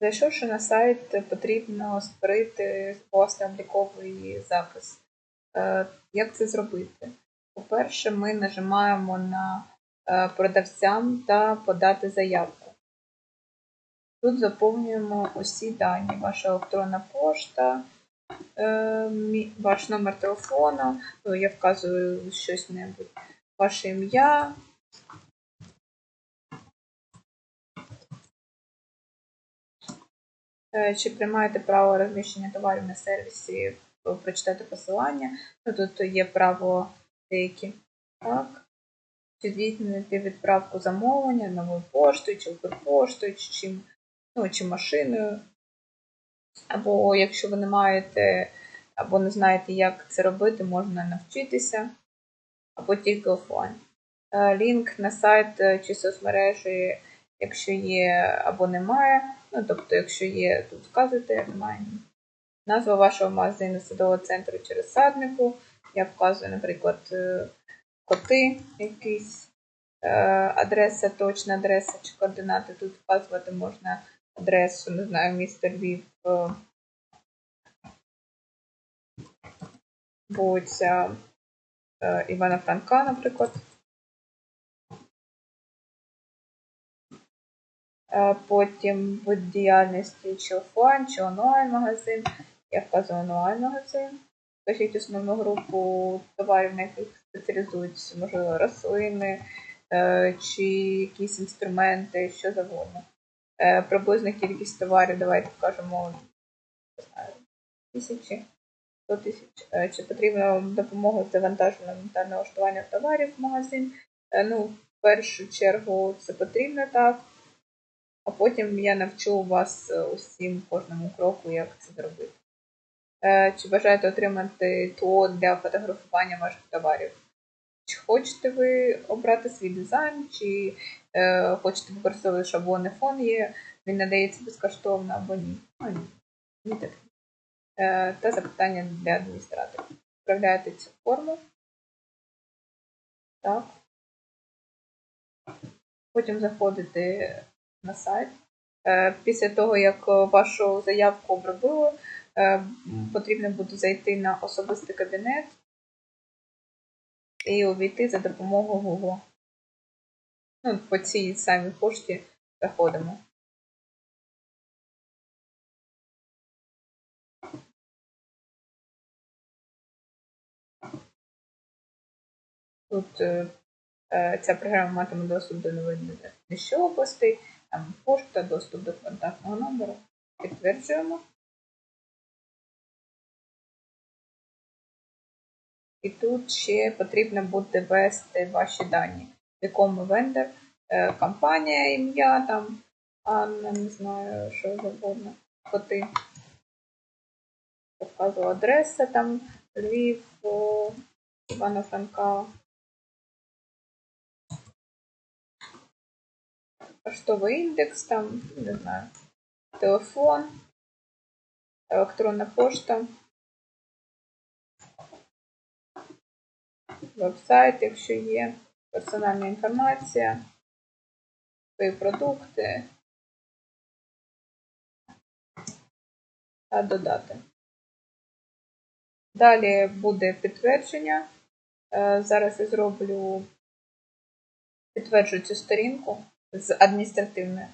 Зайшовши на сайт, потрібно створити власний обліковий запис. Е, Як це зробити? По-перше, ми нажимаємо на е, продавцям та подати заявку. Тут заповнюємо усі дані, ваша електронна пошта, е, ваш номер телефону, ну, я вказую щось небудь, ваше ім'я. Чи приймаєте право розміщення товарів на сервісі, е, прочитати посилання. Ну, тут є право деякі. Так. Чи здійснити відправку замовлення новою поштою, чи Укрпоштою, чи чим, ну, чи машиною. Або якщо ви не маєте, або не знаєте, як це робити, можна навчитися, або тільки офлайн. Е, Лінк на сайт е, чи соцмережі, якщо є або немає. Ну, тобто, якщо є, тут вказуєте, як немає. Назва вашого магазину садового центру чи розсаднику. Я вказую, наприклад, е, коти якісь, е, адреса, точна адреса чи координати. Тут вказувати можна адресу, не знаю, місто Львів, е, вулиця е, Івана Франка, наприклад. Потім вид діяльності чи офлайн, чи онлайн-магазин. Я вказую онлайн-магазин. Скажіть основну групу товарів, на яких спеціалізуються, можливо, рослини е, чи якісь інструменти, що завгодно. Е, Приблизна кількість товарів, давайте знаю, тисячі, 100 тисяч. Е, Чи потрібна допомога з завантаженням та налаштуванням товарів в магазин? Е, Ну, в першу чергу це потрібно так. А потім я навчу вас е, усім кожному кроку, як це зробити. Е, Чи бажаєте отримати ТО для фотографування ваших товарів? Чи хочете ви обрати свій дизайн, чи е, хочете використовувати шаблонний фон є, він надається безкоштовно або ні? Ну, ні. Ні, так. Е, та запитання для адміністратора. Вправляєте цю форму. Так. Потім заходите на сайт. Е, Після того, як вашу заявку обробили, е, потрібно буде зайти на особистий кабінет і увійти за допомогою Google. Ну, по цій самій пошті заходимо. Тут е, е, ця програма матиме доступ до новин областей, там пошта, доступ до контактного номеру. Підтверджуємо. І тут ще потрібно буде ввести ваші дані, в якому вендор, е, компанія, ім'я, там, Анна, не знаю, що завгодно, коти. Показую адреса, там, Львів, Івана Франка. Поштовий індекс, там, не знаю, телефон, електронна пошта. веб-сайт, якщо є, персональна інформація, свої продукти та додати. Далі буде підтвердження. Е, Зараз я зроблю підтверджую цю сторінку з адміністративне.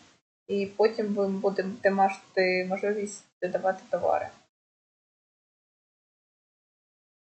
і потім ви будете мати можливість додавати товари.